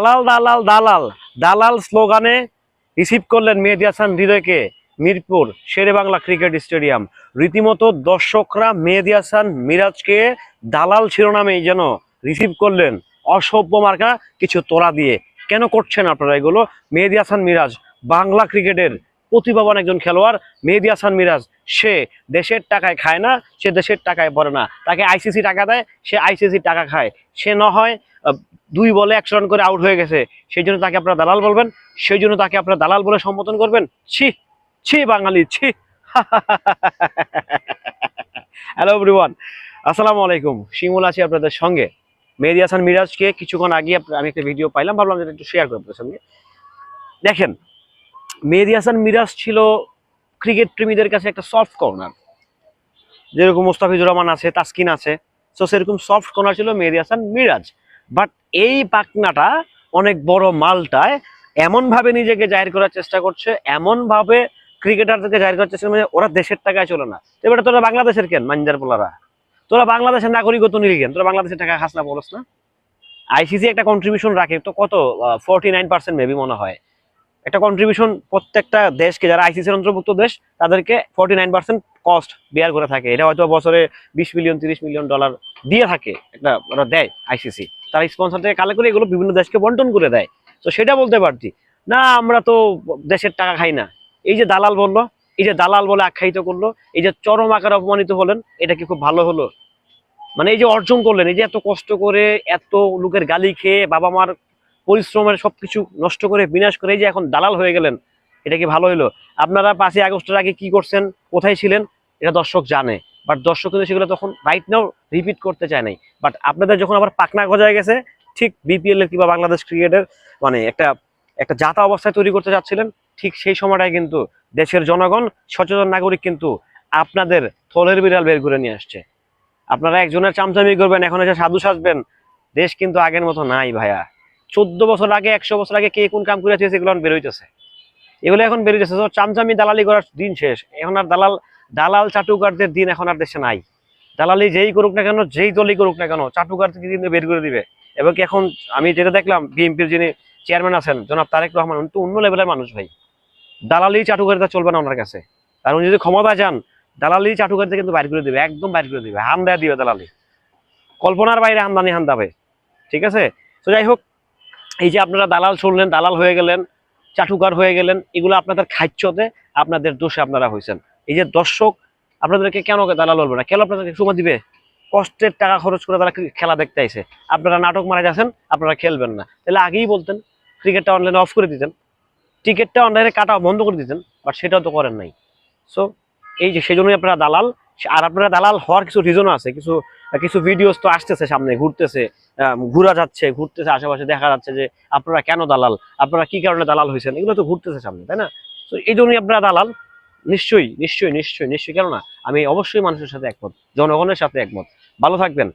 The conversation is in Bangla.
দালাল দালাল দালাল। দালাল স্লোগানে রিসিভ করলেন মেহেদি হাসান হৃদয়কে, মিরপুর শেরে বাংলা ক্রিকেট স্টেডিয়াম। রীতিমতো দর্শকরা মেহেদি হাসান, মিরাজকে দালাল শিরোনামে যেন রিসিভ করলেন। অসভ্য মার্কা, কিছু তোরা দিয়ে। কেন করছেন আপনারা এগুলো? মেহেদি হাসান, মিরাজ, বাংলা ক্রিকেটের প্রতিভাবান একজন খেলোয়াড়। মেহেদি হাসান, মিরাজ সে দেশের টাকায় খায় না, সে দেশের টাকায় পড়ে না। তাকে আইসিসি টাকা দেয়, সে আইসিসি টাকা খায়। সে না হয় দুই বলে একশো রান করে আউট হয়ে গেছে। সেই জন্য তাকে আপনারা দালাল বলবেন। সেই জন্য তাকে আপনারা দালাল বলে সম্বোধন করবেন। ছি ছি বাঙালি, ছি। হ্যালো এভরিওয়ান আসসালামু আলাইকুম। শিমুল আছি আপনাদের সঙ্গে। মেহেদি হাসান মিরাজকে কিছুক্ষণ আগে আমি একটা ভিডিও পাইলাম। ভাবলাম যে একটু শেয়ার করব আপনাদের সঙ্গে। দেখেন, মেহেদি হাসান মিরাজ ছিল ক্রিকেট প্রেমীদের কাছে একটা সফট কর্নার যেরকম মোস্তাফিজুর রহমান আছে, তাসকিন আছে। তো সেরকম সফট কর্নার ছিল মেহেদি হাসান মিরাজ। বাট এই পাকনাটা অনেক বড় মালটায় এমনভাবে নিজেকে জাহির করার চেষ্টা করছে, এমনভাবে ক্রিকেটারদেরকে জাহির করার চেষ্টা করছে ওরা দেশের টাকায় চলে না। তো এবারে তোরা বাংলাদেশের কেন মাঞ্জার পোলারা তোরা বাংলাদেশের নাগরিকত্ব নিলি কেন? তোরা বাংলাদেশের টাকা খাস না? বলস না আইসিসি একটা কন্ট্রিবিউশন রাখে। তো কত? ফোরটি নাইন পার্সেন্ট মেবি মনে হয়। একটা কন্ট্রিবিউশন প্রত্যেকটা দেশকে, যারা আইসিসির অন্তর্ভুক্ত দেশ, তাদেরকে forty nine percent cost bear করে থাকে। এটা হয়তো বছরে বিশ মিলিয়ন তিরিশ মিলিয়ন ডলার দিয়ে থাকে, একটা ওরা দেয় আইসিসি তারা স্পন্সর থেকে কালেক্ট করে এগুলো বিভিন্ন দেশকে বন্টন করে দেয়। তো সেটা বলতে পারছি। না, আমরা তো দেশের টাকা খাই না। এই যে দালাল বলল, এই যে দালাল বলে আখ্যায়িত করল, এই যে চরম আকারে অপমানিত হলেন, এটা কি খুব ভালো হলো? মানে এই যে অর্জন করলেন, এই যে এত কষ্ট করে এত লোকের গালি খেয়ে বাবা মার পরিশ্রমের সবকিছু নষ্ট করে, বিনাশ করে যে এখন দালাল হয়ে গেলেন, এটা কি ভালো হলো আপনারা পাঁচই আগস্টের আগে কি করছেন? কোথায় ছিলেন? এটা দর্শক জানে। বাট দর্শক কিন্তু সেগুলো তখন রাইট নাও রিপিট করতে চায় নাই। বাট আপনাদের যখন আবার পাকনা গজায় গেছে, ঠিক বিপিএল এর কিংবা বাংলাদেশ ক্রিকেটের মানে একটা একটা জাতা অবস্থায় তৈরি করতে যাচ্ছিলেন, ঠিক সেই সময়টায় কিন্তু দেশের জনগণ, সচেতন নাগরিক কিন্তু আপনাদের থলের বিড়াল বের করে নিয়ে আসছে। আপনারা একজনের চামচামি করবেন, এখন এসে সাধু সাজবেন, দেশ কিন্তু আগের মতো নাই ভাইয়া। চোদ্দ বছর আগে, একশো বছর আগে কে কোন কাম করেছে সেগুলো এখন বেরোইতেছে এগুলো এখন বেরোইতেছে চামচামি দালালি করার দিন শেষ। এখন আর দালাল দালাল চাটুকারদের দিন এখন আর দেশে নাই। দালালি যেই করুক না কেন, যেই দলই করুক না কেন চাটুকার থেকে কিন্তু বের করে দিবে। এবং এখন আমি যেটা দেখলাম, বিএনপির যিনি চেয়ারম্যান আছেন, জনাব তারেক রহমান, উনি তো অন্য লেভেলের মানুষ ভাই। দালালি চাটুকারিতা চলবে না ওনার কাছে। আর উনি যদি ক্ষমতা যান, দালালি চাটুকারিতা কিন্তু বাইর করে দিবে, একদম বাইর করে দিবে। হান দেয়া দিবে দালালি। কল্পনার বাইরে আমদানি হান দাবে ঠিক আছে? তো যাই হোক এই যে আপনারা দালাল শুনলেন, দালাল হয়ে গেলেন, চাটুকার হয়ে গেলেন, এগুলো আপনাদের খাচ্ছতে আপনাদের দোষে আপনারা হয়েছেন। এই যে দর্শক, আপনাদেরকে কেন দালাল বলবে না? কেন আপনাদেরকে সময় দিবে? কষ্টের টাকা খরচ করে তারা খেলা দেখতে আইছে। আপনারা নাটক মারা যাচ্ছেন আপনারা খেলবেন না। তাহলে আগেই বলতেন, ক্রিকেটটা অনলাইনে অফ করে দিতেন। টিকিটটা অনলাইনে কাটা বন্ধ করে দিতেন বাট সেটাও তো করেন নাই। সো এই যে সেজন্যই আপনারা দালাল আর আপনারা দালাল হওয়ার কিছু রিজনও আছে, কিছু কিছু ভিডিওস তো আসতেছে সামনে, ঘুরতেছে ঘুরা ঘোরা যাচ্ছে, ঘুরতেছে, আশেপাশে দেখা যাচ্ছে যে আপনারা কেন দালাল, আপনারা কি কারণে দালাল হয়েছেন, এগুলো তো ঘুরতেছে সামনে, তাই না? তো এই জন্যই আপনারা দালাল, নিশ্চয়ই নিশ্চয়ই নিশ্চয়ই নিশ্চয়ই, কেননা আমি অবশ্যই মানুষের সাথে একমত, জনগণের সাথে একমত। ভালো থাকবেন।